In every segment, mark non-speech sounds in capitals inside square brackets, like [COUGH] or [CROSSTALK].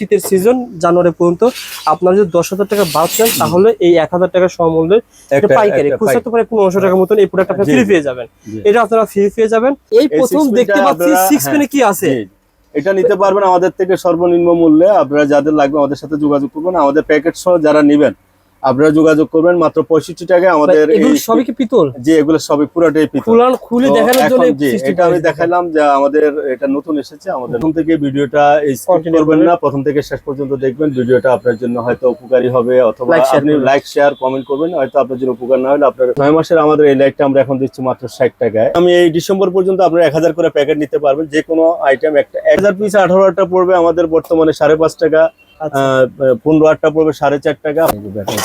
শীতের সিজন জানুয়ারি পর্যন্ত আপনারা যদি দশ হাজার টাকা বাদ চান তাহলে এই এক হাজার টাকা একটা- পাইকারি খুচরা তো প্রায় পনেরোশো টাকার মতন এই প্রোডাক্ট আপনারা ফ্রি পেয়ে যাবেন। এটা আপনারা ফ্রি পেয়ে যাবেন। এই এই প্রথম দেখতে পাচ্ছি সিক্স হ্যাঁ, পেনে কি আছে? এটা নিতে পারবেন আমাদের থেকে সর্বনিম্ন মূল্যে। আপনারা যাদের লাগবে আমাদের সাথে যোগাযোগ করবেন। আমাদের প্যাকেট সহ যারা নেবেন আপনারা যোগাযোগ করবেন মাত্র পঁয়ষট্টি টাকায় আমাদের সবই কি পিতল? যে এগুলো সবই পুরোটাই পিতল। খুলে দেখানোর জন্য এটা আমি। দেখালাম যে আমাদের এটা নতুন এসেছে আমাদের প্রথম থেকে ভিডিওটা করবেন। না প্রথম থেকে শেষ পর্যন্ত দেখবেন ভিডিওটা আপনার জন্য হয়তো উপকারী হবে অথবা আপনি লাইক শেয়ার কমেন্ট করবেন হয়তো আপনার জন্য উপকার না হলে আপনার নয় মাসের আমাদের এই লাইটটা আমরা এখন দিচ্ছি মাত্র ষাট টাকায়। আমি এই ডিসেম্বর পর্যন্ত আপনার এক হাজার করে প্যাকেট নিতে পারবেন যে কোনো আইটেম একটা। এক হাজার পিস আঠারো পড়বে আমাদের বর্তমানে সাড়ে পাঁচ টাকা। পনেরো আটটা পড়বে সাড়ে চার টাকা।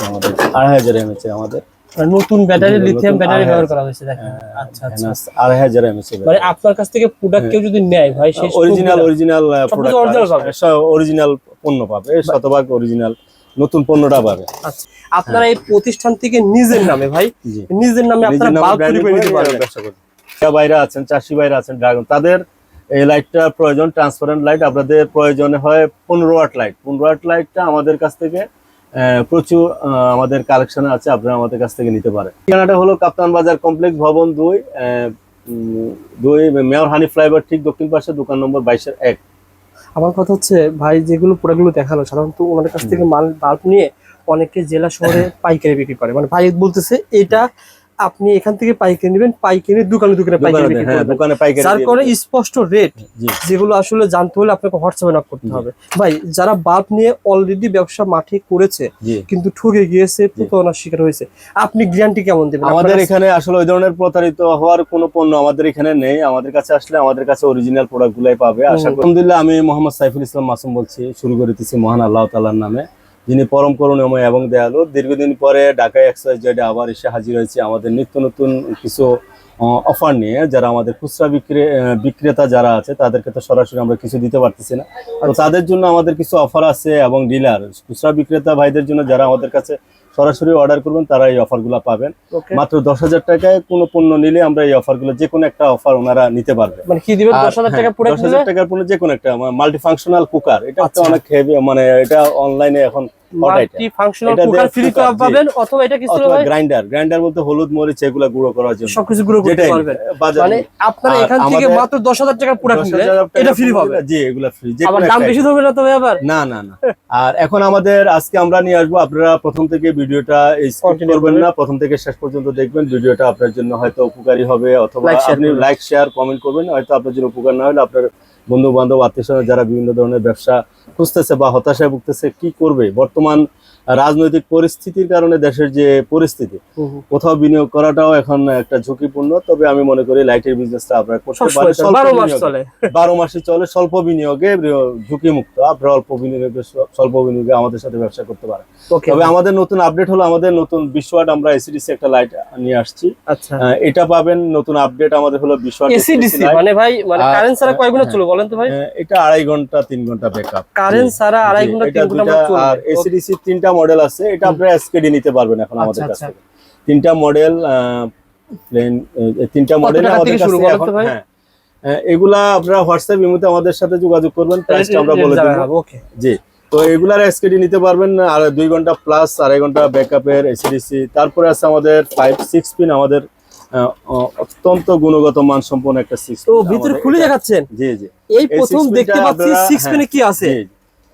আমাদের আড়াই হাজার এমএচ আমাদের। মানে নতুন ব্যাটারি লিথিয়াম ব্যাটারি ব্যবহার করা হয়েছে দেখেন। আচ্ছা আচ্ছা। NS আড়াই হাজার এমএচ মানে আপনার কাছ থেকে প্রোডাক্ট কেউ যদি নেয় ভাই সেই অরিজিনাল অরিজিনাল সবকিছু original পাবে। অরিজিনাল পণ্য পাবে শতভাগ অরিজিনাল নতুন পণ্যটা পাবে। আচ্ছা। আপনারা এই প্রতিষ্ঠান থেকে নিজের নামে ভাই নিজের নামে আপনারা বাল্ব তৈরি করে নিতে পারবেন। ব্যবসা। যারা বাইরে আছেন চাষি বাইরে আছেন ড্রাগন। তাদের এই লাইটটা প্রয়োজন ট্রান্সপারেন্ট লাইট আপনাদের প্রয়োজনে হয় পনেরো ওয়াট লাইট পনেরো ওয়াট লাইটটা আমাদের কাছ থেকে প্রচুর আমাদের কালেকশনে আছে আপনারা আমাদের কাছ থেকে নিতে পারেন। ঠিকানাটা হলো কাপ্তান বাজার কমপ্লেক্স ভবন দুই দুই মেয়র হানি ফ্লাইওভার ঠিক দক্ষিণ পাশে দোকান নম্বর বাইশের এক। আমার কথা হচ্ছে ভাই যেগুলো প্রোডাক্টগুলো দেখাল সাধারণত ওনাদের কাছ থেকে মাল বাল্ব নিয়ে অনেকে জেলা শহরে [COUGHS] পাইকারি বিক্রি করে। মানে ভাই বলতেছে এটা আপনি এখান থেকে পাইকারি নেবেন পাইকারি দোকানে দোকানে পাইকারি দোকানে বিক্রি হ্যাঁ দোকানে পাইকারি যার করে স্পষ্ট রেট যেগুলো আসলে জানতে হলে আপনাকে হোয়াটসঅ্যাপে নক করতে হবে। ভাই যারা বাল্ব নিয়ে অলরেডি ব্যবসা মাঠে করেছে কিন্তু ঠকে গিয়েছে প্রতারণার শিকার হয়েছে আপনি গ্যারান্টি কেমন দেবেন? আমাদের এখানে আসলে ওই ধরনের প্রতারিত হওয়ার কোনো পণ্য আমাদের এখানে নেই। আমাদের কাছে আসলে আমাদের কাছে অরিজিনাল প্রোডাক্ট গুলাই পাবে। আশা করি আলহামদুলিল্লাহ আমি মোহাম্মদ সাইফুল ইসলাম মাসুম বলছি শুরু করিতেছি মহান আল্লাহ তাআলার নামে। যিনি পরম করুণাময় এবং দয়ালু, দীর্ঘদিন পরে ঢাকায় এক্সাইজ জেডে আবার এসে হাজির হয়েছে আমাদের নিত্য নতুন কিছু অফার নিয়ে। যারা আমাদের খুচরা বিক্রে বিক্রেতা যারা আছে, তাদেরকে তো সরাসরি আমরা কিছু দিতে পারতেছি না। আর তাদের জন্য আমাদের কিছু অফার আছে এবং ডিলার খুচরা বিক্রেতা ভাইদের জন্য যারা আমাদের কাছে সরাসরি অর্ডার করবেন তারা এই অফারগুলো পাবেন। মাত্র দশ হাজার টাকায় কোনো পণ্য নিলে আমরা এই অফারগুলো যে কোনো একটা অফার ওনারা নিতে পারবে। মানে কি দিবেন? দশ হাজার টাকা দশ হাজার টাকার পণ্য যে কোনো একটা মাল্টি ফাংশনাল কুকার এটা তো আচ্ছা। অনেক হেভি মানে এটা অনলাইনে এখন। Multi functional cooker free cooker, পাবেন অথবা এটা কিছু ভাই গ্রাইন্ডার গ্রাইন্ডার বলতে হলুদ মরিচ এগুলা গুঁড়ো করার জন্য। সবকিছু গুলো করতে পারবেন। মানে আপনারা এখান থেকে মাত্র দশ হাজার প্রোডাক্ট নিলে এটা ফ্রি পণ্য জি এগুলা ফ্রি যে আবার দাম বেশি ধরবে না আবার? না না না। আর এখন আমাদের আজকে আমরা নিয়ে আসব আপনারা প্রথম থেকে ভিডিওটা স্কিপ করবেন করবেন। না প্রথম থেকে শেষ পর্যন্ত দেখবেন ভিডিওটা আপনার জন্য হয়তো উপকারী হবে অথবা আপনি লাইক শেয়ার কমেন্ট করবেন হয়তো আপনার জন্য উপকার না হলে আপনার বন্ধু বান্ধব আত্মীয় যারা বিভিন্ন ধরনের ব্যবসা খুঁজতেছে বা হতাশায় ভুগতেছে কি করবে? বর্তমান রাজনৈতিক পরিস্থিতির কারণে দেশের যে পরিস্থিতি। কোথাও বিনিয়োগ করাটাও এখন একটা ঝুঁকিপূর্ণ। তবে আমি মনে করি লাইটের বিজনেসটা আপনারা করতে পারেন। বারো মাস। চলে। বারো মাসে চলে। স্বল্প বিনিয়োগে ঝুঁকি মুক্ত আপনারা অল্প বিনিয়োগে স্বল্প বিনিয়োগে আমাদের সাথে ব্যবসা করতে পারেন। তবে আমাদের নতুন আপডেট হলো আমাদের নতুন বিশ আমরা এসিডিসি একটা লাইট নিয়ে আসছি। আচ্ছা। এটা পাবেন। নতুন আপডেট আমাদের হলো বিশ এসিডিসি মানে ভাই মানে কারেন্ট ছাড়া কয় ঘণ্টা হ্যাঁ। চলবে বলেন তো ভাই? এটা আড়াই ঘণ্টা তিন ঘণ্টা ব্যাকআপ কারেন্ট ছাড়া আড়াই ঘণ্টা তিন ঘণ্টা আর এসিডিসি তিনটা মডেল আছে এটা আপনারা এসকেডি নিতে পারবেন এখন আমাদের আচ্ছা, কাছ আচ্ছা। থেকে। তিনটা মডেল তিনটা মডেল আমাদের কাছে এখন হ্যাঁ। এগুলা আপনারা হোয়াটসঅ্যাপ ইমুতে আমাদের সাথে যোগাযোগ করবেন প্রাইসটা আমরা বলে দেবো। ওকে। জি। তো এগুলার এসকেডি নিতে পারবেন আর দুই ঘণ্টা প্লাস আড়াই ঘণ্টা ব্যাকআপের এসিডিসি তারপরে আছে আমাদের ফাইভ সিক্স পিন আমাদের অত্যন্ত গুণগত মান সম্পন্ন একটা সিক্স তো ভিতরে খুলে দেখাচ্ছেন? জি জি। এই প্রথম দেখতে পাচ্ছি সিক্স হ্যাঁ, পেনে কি আছে।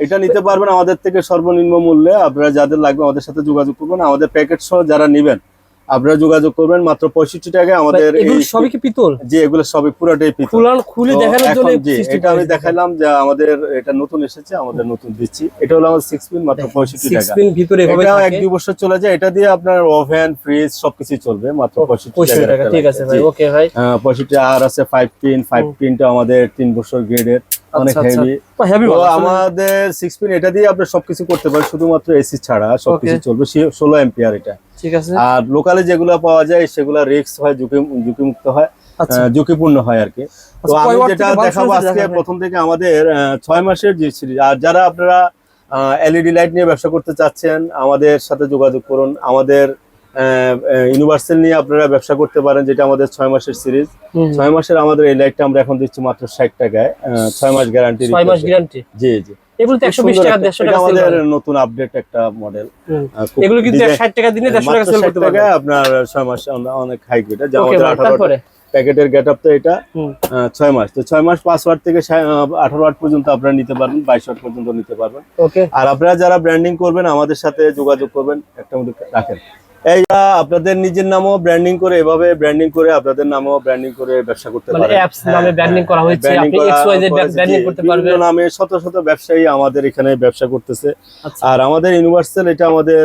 এটা নিতে পারবেন আমাদের থেকে সর্বনিম্ন মূল্যে। আপনারা যাদের লাগবে আমাদের সাথে যোগাযোগ করবেন। আমাদের প্যাকেট সহ যারা নেবেন আপনারা যোগাযোগ করবেন মাত্র পঁয়ষট্টি টাকায় আমাদের সবই কি পিতল? যে এগুলো সবই পুরোটাই পিতল। খুলে দেখানোর জন্য এটা আমি দেখালাম যে আমাদের এটা নতুন এসেছে আমাদের নতুন দিচ্ছি। এটা হলো আমাদের সিক্স পিন মাত্র পঁয়ষট্টি টাকা। ভিতরে এটা এক। দুই বছর চলে যায় এটা দিয়ে আপনার ওভেন ফ্রিজ সবকিছু চলবে মাত্র পঁয়ষট্টি টাকা ঠিক আছে ভাই ওকে ভাই। পঁয়ষট্টি আর আছে ফাইভ পিন ফাইভ পিনটা আমাদের তিন বছর গ্রেডের অনেক আচ্ছা, আচ্ছা। হেভি হেভি তো আমাদের সিক্স পিন এটা দিয়ে আপনি সবকিছু করতে পারেন শুধুমাত্র এসি ছাড়া সবকিছু চলবে ষোলো এম্পিয়ার এটা। ঠিক আছে? আর লোকালে যেগুলো পাওয়া যায় সেগুলো রিক্স হয় ঝুঁকি ঝুঁকিমুক্ত হয় আচ্ছা। ঝুঁকিপূর্ণ হয় আর কি। তো আচ্ছা, আমি যেটা দেখাবো আজকে প্রথম থেকে আমাদের ছয় মাসের যে সিরিজ আর যারা আপনারা এলইডি লাইট নিয়ে ব্যবসা করতে চাচ্ছেন আমাদের সাথে যোগাযোগ করুন। আমাদের ইউনিভার্সাল নিয়ে আপনারা ব্যবসা করতে পারেন যেটা আমাদের ছয় মাসের সিরিজ ছয় মাসের আমাদের এই লাইটটা আমরা এখন দিচ্ছি মাত্র ষাট টাকায় ছয় মাস গ্যারান্টি ছয় মাস গ্যারান্টি জি জি। এগুলো তো একশো বিশ টাকা দেড়শো টাকা আমাদের নতুন আপডেট একটা মডেল এগুলো কিন্তু ষাট টাকা দিনে দেড়শো টাকা সেল করতে পারবে। আপনার ছয় মাস অন- অনেক হাই আমাদের প্যাকেটের গেট আপ তো এটা। ছয় মাস। তো ছয় মাস পাঁচ ওয়াট থেকে আঠারো ওয়াট পর্যন্ত আপনারা নিতে পারবেন বাইশ ওয়াট পর্যন্ত নিতে পারবেন। আর আপনারা যারা ব্র্যান্ডিং করবেন আমাদের সাথে যোগাযোগ করবেন একটা মধ্যে রাখেন। এই আপনাদের নিজের নামও ব্র্যান্ডিং করে এভাবে ব্র্যান্ডিং করে আপনাদের নামও ব্র্যান্ডিং করে ব্যবসা করতে মানে পারেন। অ্যাপস নামে ব্র্যান্ডিং করা হয়েছে আপনি করা এক্স ওয়াই জেড ব্র্যান্ডিং করতে বিভিন্ন পারবেন। নামে শত শত ব্যবসায়ী আমাদের এখানে ব্যবসা করতেছে। আচ্ছা। আর আমাদের ইউনিভার্সাল এটা আমাদের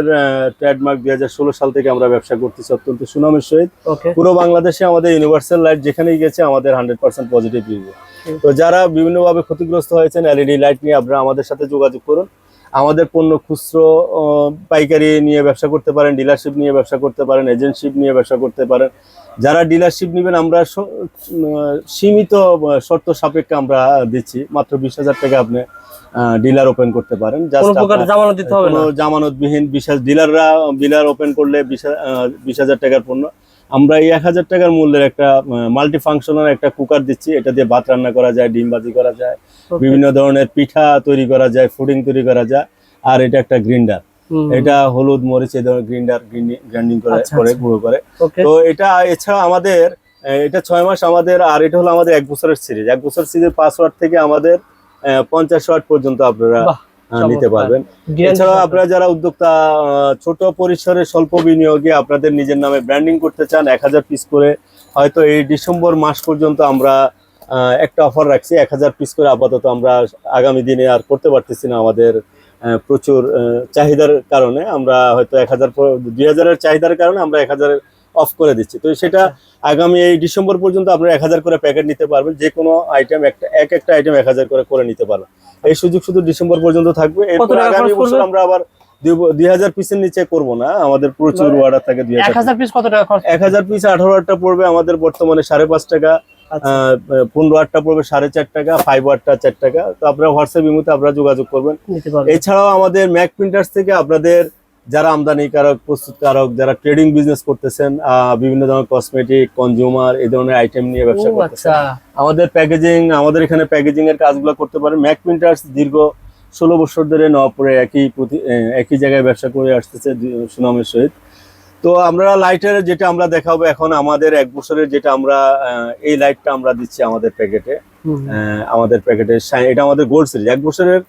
ট্রেডমার্ক দুই হাজার ষোলো সাল থেকে আমরা ব্যবসা করতেছি অত্যন্ত সুনামের সহিত। পুরো বাংলাদেশে আমাদের ইউনিভার্সাল লাইট যেখানেই গেছে আমাদের হান্ড্রেড পার্সেন্ট পজিটিভ রিভিউ তো যারা বিভিন্নভাবে ক্ষতিগ্রস্ত হয়েছেন এলইডি লাইট নিয়ে আপনারা আমাদের সাথে যোগাযোগ করুন। আমাদের পণ্য খুচরো পাইকারি নিয়ে ব্যবসা করতে পারেন ডিলারশিপ নিয়ে ব্যবসা করতে পারেন এজেন্টশিপ নিয়ে ব্যবসা করতে পারেন। যারা ডিলারশিপ নেবেন আমরা সীমিত শর্ত সাপেক্ষে আমরা দিচ্ছি। মাত্র বিশ হাজার টাকা আপনি ডিলার ওপেন করতে পারেন। জামানত দিতে হবে কোনো না জামানতবিহীন বিশ ডিলাররা ডিলার ওপেন করলে বিশ হাজার টাকার পণ্য আমরা এই এক হাজার টাকার মূল্যের একটা মাল্টি ফাংশনাল একটা কুকার দিচ্ছি। এটা দিয়ে ভাত রান্না করা যায় ডিম ভাজি করা যায় বিভিন্ন ধরনের পিঠা তৈরি করা যায় ফুডিং তৈরি করা যায়। আর এটা একটা গ্রিন্ডার এটা হলুদ মরিচ এই ধরনের গ্রিন্ডার গ্রাইন্ডিং করে আচ্ছা, করে আচ্ছা। গুঁড়ো করে। তো এটা এছাড়া আমাদের এটা ছয় মাস আমাদের আর এটা হলো আমাদের এক বছরের সিরিজ এক বছর সিরিজের পাঁচ ওয়াট থেকে আমাদের পঞ্চাশ ওয়াট পর্যন্ত আপনারা নিতে পারবেন। এছাড়াও আপনারা যারা উদ্যোক্তা ছোট পরিসরে স্বল্প বিনিয়োগে আপনাদের নিজের নামে ব্র্যান্ডিং করতে চান এক হাজার পিস করে হয়তো এই ডিসেম্বর মাস পর্যন্ত আমরা একটা অফার রাখছি এক হাজার পিস করে আপাতত আমরা আগামী দিনে আর করতে পারতেছি না আমাদের প্রচুর চাহিদার কারণে। আমরা হয়তো এক হাজার দুই হাজারের চাহিদার কারণে আমরা এক হাজার অফ করে দিচ্ছি। তো সেটা আগামী এই ডিসেম্বর পর্যন্ত আপনারা এক হাজার করে প্যাকেট নিতে পারবেন। যে কোনো আইটেম একটা এক একটা আইটেম এক হাজার করে করে নিতে পারবেন। এই সুযোগ শুধু ডিসেম্বর পর্যন্ত থাকবে। এরপর আগামী বছর আমরা আবার দুই- হাজার পিসের নিচে করব না। আমাদের প্রচুর মানে অর্ডার থাকে দুই এক হাজার পিস কত টাকা এক হাজার পিস আঠারো আটটা পড়বে আমাদের বর্তমানে সাড়ে পাঁচ টাকা আচ্ছা। আহ, পনেরো আটটা পড়বে সাড়ে চার টাকা ফাইভ আটটা চার টাকা। তো আপনারা হোয়াটসঅ্যাপ ইমুতে আপনারা যোগাযোগ করবেন। এছাড়াও আমাদের ম্যাক প্রিন্টার্স থেকে আপনাদের যারা আমদানিকারক প্রস্তুতকারক যারা ট্রেডিং বিজনেস করতেছেন বিভিন্ন ধরনের কসমেটিক কনজিউমার এই ধরনের আইটেম নিয়ে ব্যবসা করতেছেন। আচ্ছা। আমাদের প্যাকেজিং আমাদের এখানে প্যাকেজিং এর কাজগুলো করতে পারেন। ম্যাক প্রিন্টার্স দীর্ঘ ষোলো বছর ধরে নপুরে একই প্রতি একই জায়গায় ব্যবসা করে আসতেছে সুনামের সহিত। তো আমরা লাইটের যেটা আমরা দেখাবো এখন আমাদের এক বছরের যেটা আমরা এই লাইটটা আমরা দিচ্ছি আমাদের প্যাকেটে আমাদের প্যাকেটে এটা আমাদের গোল্ড সিরিজ এক বছরের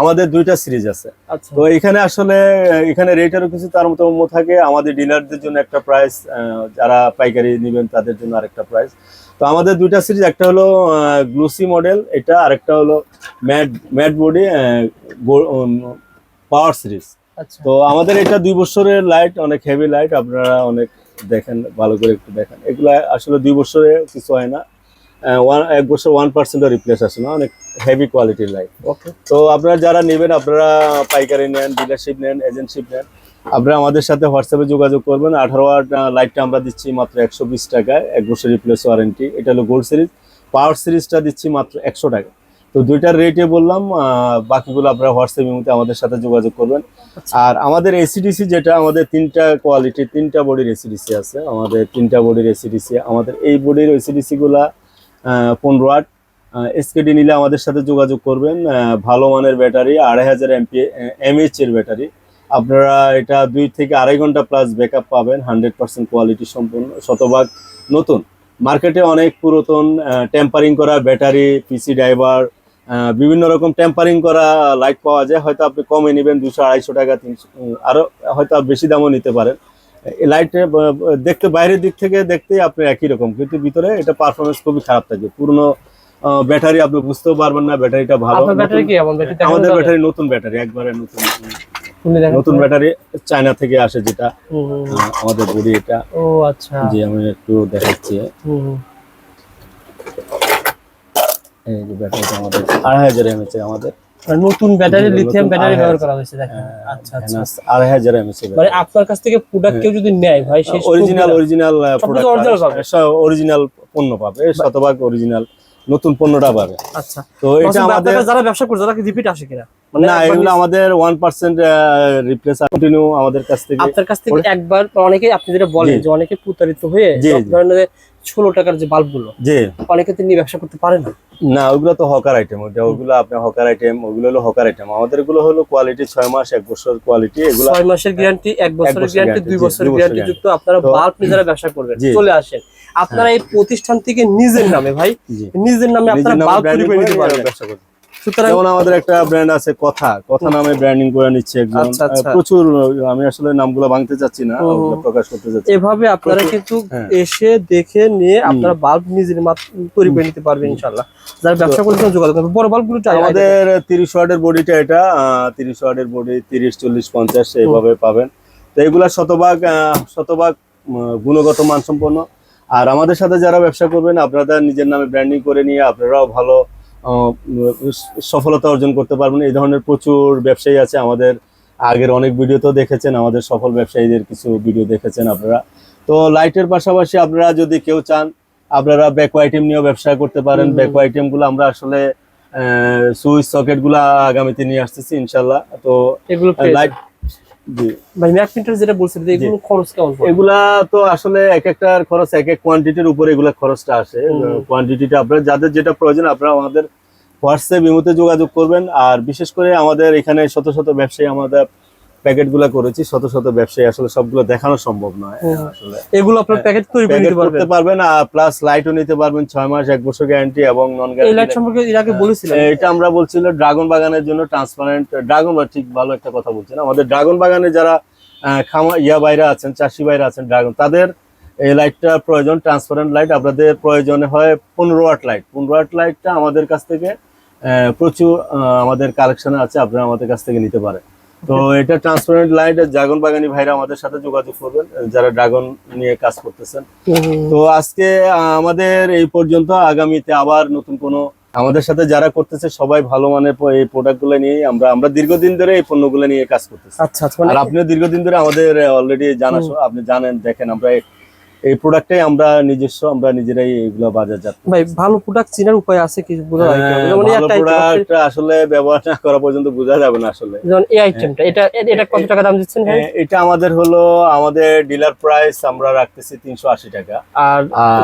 আমাদের দুইটা সিরিজ আছে। আচ্ছা। তো এখানে আসলে এখানে রেটেরও কিছু তারতম্য থাকে। আমাদের ডিলারদের জন্য একটা প্রাইস যারা পাইকারি নেবেন তাদের জন্য আরেকটা প্রাইস তো আমাদের দুইটা সিরিজ একটা হলো গ্লুসি মডেল এটা আরেকটা হলো matte matte body power series আচ্ছা। তো আমাদের এটা দুই বছরের লাইট অনেক হেভি লাইট আপনারা অনেক দেখেন ভালো করে একটু দেখেন। এগুলো আসলে দুই বছরে কিছু হয় না। এক বছর ওয়ান পার্সেন্টও রিপ্লেস আসে না? অনেক হেভি কোয়ালিটির লাইট ওকে তো আপনারা যারা নেবেন আপনারা পাইকারি নেন ডিলারশিপ নেন এজেন্টশিপ নেন আপনারা আমাদের সাথে হোয়াটসঅ্যাপে যোগাযোগ করবেন। আঠারো ওয়াট লাইটটা আমরা দিচ্ছি মাত্র একশো বিশ টাকায় এক বছর রিপ্লেস ওয়ারেন্টি এটা হলো গোল্ড সিরিজ পাওয়ার সিরিজটা দিচ্ছি মাত্র একশো টাকা তো দুইটার রেটে বললাম বাকিগুলো আপনারা হোয়াটসঅ্যাপ ইমুতে আমাদের সাথে যোগাযোগ করবেন। আর আমাদের এসিডিসি যেটা আমাদের তিনটা কোয়ালিটি তিনটা বডির এসিডিসি আছে। আমাদের তিনটা বডির এসিডিসি আমাদের এই বডির এসিডিসি গুলা পনেরো ওয়াট এসকেডি নিলে আমাদের সাথে যোগাযোগ করবেন। ভালো মানের ব্যাটারি, আড়াই হাজার এমপি এমএইচ এর ব্যাটারি। আপনারা এটা দুই থেকে আড়াই ঘণ্টা প্লাস ব্যাকআপ পাবেন হান্ড্রেড পার্সেন্ট কোয়ালিটি সম্পূর্ণ, শতভাগ নতুন। মার্কেটে অনেক পুরাতন টেম্পারিং করা ব্যাটারি পিসি ড্রাইভার বিভিন্ন রকম টেম্পারিং করা লাইট পাওয়া যায়। হয়তো আপনি কমে নেবেন, দুশো, আড়াইশো টাকা, তিনশো আরও হয়তো বেশি দামও নিতে পারেন। লাইটে দেখতে বাইরের দিক থেকে দেখতে আপনি একই রকম কিন্তু ভিতরে এটা পারফরমেন্স খুবই খারাপ থাকে পুরনো ব্যাটারি আপনি বুঝতেও পারবেন না ব্যাটারিটা ভালো। ব্যাটারি কি? এমন ব্যাটারি আমাদের ব্যাটারি নতুন ব্যাটারি একবারে নতুন। নতুন ব্যাটারি চায়না থেকে আসে যেটা। আমাদের বডি এটা। ও আচ্ছা। যে আমি একটু দেখাচ্ছি। এই যে ব্যাটারিটা আমাদের আড়াই হাজার এমএচ আমাদের। নতুন ব্যাটারি লিথিয়াম ব্যাটারি ব্যবহার করা হয়েছে দেখেন। আচ্ছা আচ্ছা। Enas আড়াই মানে আপনার কাছ থেকে প্রোডাক্ট কেউ যদি নেয় ভাই সেই অরিজিনাল অরিজিনাল পাবে। অরিজিনাল পণ্য পাবে শতভাগ অরিজিনাল নতুন পণ্যটা পাবে। আচ্ছা। তো এটা আমাদের যারা ব্যবসা করছে তারা কি রিপিট আসে কিনা? মানে না এগুলো আমাদের ওয়ান পার্সেন্ট রিপ্লেস কন্টিনিউ আমাদের কাছ থেকে আপনার কাছ থেকে একবার অনেকে আপনি যেটা বলেন যে অনেকে প্রতারিত হয়ে জি, ধরনের ষোলো টাকার যে বাল্বগুলো জি। অনেকে তিনি ব্যবসা করতে পারে না। না ওগুলো তো হকার আইটেম ওটা ওগুলো আপনার হকার আইটেম ওগুলো হলো হকার আইটেম আমাদেরগুলো হলো কোয়ালিটি ছয় মাস এক বছর কোয়ালিটি এগুলো ছয় মাসের গ্যারান্টি এক বছরের গ্যারান্টি দুই বছরের গ্যারান্টি যুক্ত আপনারা বাল্ব নিয়ে যারা ব্যবসা করবেন। চলে আসেন। আপনারা এই প্রতিষ্ঠান থেকে নিজের নামে ভাই নিজের নামে আপনারা বাল্ব তৈরি করে নিতে পারবেন। ব্যবসা করতে সুতরাং যেমন আমাদের একটা ব্র্যান্ড আছে কথা কথা নামে ব্র্যান্ডিং করে নিচ্ছে একজন। আচ্ছা, আচ্ছা। প্রচুর আমি আসলে নামগুলো ভাঙতে চাচ্ছি না। প্রকাশ করতে চাচ্ছি এভাবে আপনারা কিন্তু হ্যাঁ। এসে দেখে নিয়ে আপনারা বাল্ব নিজের তৈরি করে নিতে পারবেন যারা ব্যবসা করতে যোগাযোগ বড় বাল্বগুলো চাই আমাদের তিরিশ ওয়ার্ডের বডিটা এটা তিরিশ ওয়ার্ডের বডি তিরিশ চল্লিশ পঞ্চাশ এইভাবে পাবেন। তো এগুলা শতভাগ শতভাগ গুণগত মানসম্পন্ন। আর আমাদের সাথে যারা ব্যবসা করবেন আপনারা নিজের নামে ব্র্যান্ডিং করে নিয়ে আপনারাও ভালো সফলতা অর্জন করতে পারবেন এই ধরনের প্রচুর ব্যবসায়ী আছে। আমাদের আগের অনেক ভিডিও তো দেখেছেন আমাদের সফল ব্যবসায়ীদের কিছু ভিডিও দেখেছেন আপনারা। তো লাইটের পাশাপাশি আপনারা যদি কেউ চান আপনারা ব্যাকো আইটেম নিয়েও ব্যবসা করতে পারেন। ব্যাকো আইটেমগুলো আমরা আসলে সুইচ সকেটগুলা আগামীতে নিয়ে আসতেছি ইনশাল্লাহ তো লাইট। ভাই ম্যাক প্রিন্টার যেটা বলছেন এগুলো খরচ কেমন এগুলা তো আসলে এক একটার খরচ এক এক কোয়ান্টিটির উপরে এগুলা খরচটা আসে। হুম। কোয়ান্টিটিটা আপনার যাদের যেটা প্রয়োজন আপনারা আমাদের হোয়াটসঅ্যাপ ইমোতে যোগাযোগ করবেন। আর বিশেষ করে আমাদের এখানে শত শত ব্যবসায়ী আমাদের প্যাকেটগুলা করেছি শত শত ব্যবসায়ী আসলে সবগুলো দেখানো সম্ভব নয় আসলে। এগুলো আপনার প্যাকেট তৈরি করে নিতে পারবেন? করতে পারবেন আর প্লাস লাইটও নিতে পারবেন ছয় মাস এক বছর গ্যারান্টি এবং নন লাইট গ্যারান্টি সম্পর্কে এর আগে বলেছিলেন। এটা আমরা বলছিল ড্রাগন বাগানের জন্য ট্রান্সপারেন্ট ড্রাগন বা ঠিক ভালো একটা কথা বলছেন আমাদের ড্রাগন বাগানে যারা খামা ইয়া বাইরে আছেন চাষি বাইরে আছেন ড্রাগন তাদের এই লাইটটা প্রয়োজন ট্রান্সপারেন্ট লাইট আপনাদের প্রয়োজনে হয় পনেরো ওয়াট লাইট পনেরো ওয়াট লাইটটা আমাদের কাছ থেকে প্রচুর আমাদের কালেকশনে আছে আপনারা আমাদের কাছ থেকে নিতে পারেন। তো এটা ট্রান্সপারেন্ট লাইট ড্রাগন বাগানি ভাইরা আমাদের সাথে যোগাযোগ করবেন যারা ড্রাগন নিয়ে কাজ করতেছেন। তো আজকে আমাদের এই পর্যন্ত আগামীতে আবার নতুন কোনো আমাদের সাথে যারা করতেছে সবাই ভালো মানে এই প্রোডাক্টগুলো নিয়ে আমরা আমরা দীর্ঘদিন ধরে এই পণ্যগুলো নিয়ে কাজ করতেছি। আচ্ছা আচ্ছা মানে আর আপনিও দীর্ঘদিন ধরে আমাদের অলরেডি জানা আপনি জানেন দেখেন আমরা এই- প্রোডাক্টটাই আমরা নিজস্ব আমরা নিজেরাই এগুলো বাজারজাত ভাই ভালো প্রোডাক্ট চেনার উপায় আছে কি বোঝা যায়? হ্যাঁ, একটা প্রোডাক্ট আসলে ব্যবহার না করা পর্যন্ত বোঝা যাবে না আসলে। যেমন এই আইটেমটা এটা এটা কত টাকা দাম দিচ্ছেন ভাই? এটা আমাদের হলো আমাদের ডিলার প্রাইস আমরা রাখতেছি তিনশো আশি টাকা। আর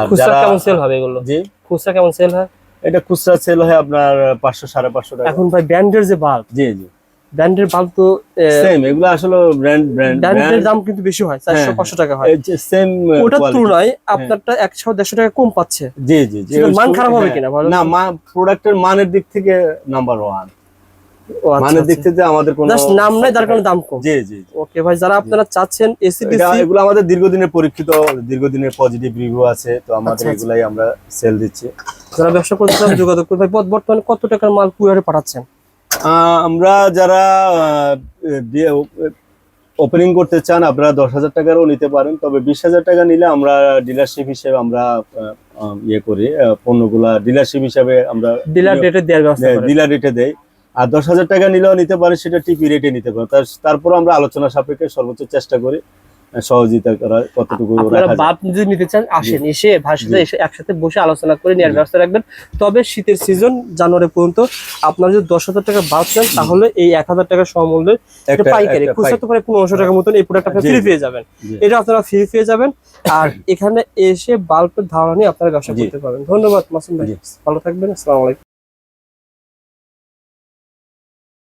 খুচরা কেমন সেল হবে এগুলো? জি? খুচরা কেমন সেল হয়? এটা খুচরা সেল হয় আপনার পাঁচশো সাড়ে পাঁচশো টাকা। এখন ভাই ব্র্যান্ডের যে বাল্ব জি জি। ব্র্যান্ডের বাল্ব তো সেম এগুলো আসলে ব্র্যান্ড ব্র্যান্ড ব্র্যান্ডের দাম কিন্তু বেশি হয় চারশো হ্যাঁ, পাঁচশো টাকা হয়। সেম ওটার তুলনায় আপনারটা একশো দেড়শো টাকা কম পাচ্ছে। জি জি জি। মান খারাপ হবে হ্যাঁ। কিনা ভালো না প্রোডাক্টের মানের দিক থেকে নাম্বার আচ্ছা, মানের দিক আচ্ছা। থেকে আমাদের কোনো নাম নাই তার কারণে দাম কম। জি জি। ওকে ভাই যারা আপনারা চাচ্ছেন এসিডিসি এগুলো আমাদের দীর্ঘদিনের পরীক্ষিত দীর্ঘদিনের পজিটিভ রিভিউ আছে তো আমাদের আচ্ছা, আচ্ছা। এগুলাই আমরা সেল দিচ্ছি। যারা ব্যবসা করতে যোগাযোগ বর্ত- বর্তমানে কত টাকার মাল কুরিয়ারে পাঠাচ্ছেন? আমরা যারা ওপেনিং করতে চান আপনারা দশ হাজার টাকারও নিতে পারেন। তবে বিশ হাজার টাকা নিলে আমরা ডিলারশিপ হিসেবে আমরা ইয়ে করি পণ্যগুলা ডিলারশিপ হিসেবে আমরা ডিলার রেটে দেওয়ার ব্যবস্থা ডিলার রেটে দেয় আর দশ হাজার টাকা নিলেও নিতে পারে সেটা টিপি রেটে নিতে পারে। তারপর আমরা আলোচনা সাপেক্ষে সর্বোচ্চ চেষ্টা করি। সহযোগিতা করার কতটুকু। বাপ যদি নিতে চান আসেন এসে সাথে এসে একসাথে বসে আলোচনা করে নেওয়ার ব্যবস্থা রাখবেন। তবে শীতের সিজন জানুয়ারি পর্যন্ত আপনারা যদি দশ হাজার টাকা বাদ দেন তাহলে এই এক হাজার টাকা সমমূল্যে একটা- পাইকারি খুচরা তো প্রায় পনেরোশো টাকার মতন এই প্রোডাক্ট আপনারা জি, ফ্রি পেয়ে যাবেন। এটা আপনারা ফ্রি পেয়ে যাবেন। আর এখানে এসে বাল্বের ধারণা নিয়ে আপনারা ব্যবসা। করতে পারবেন। ধন্যবাদ মাসুম ভাই। ভালো থাকবেন আসসালামু আলাইকুম।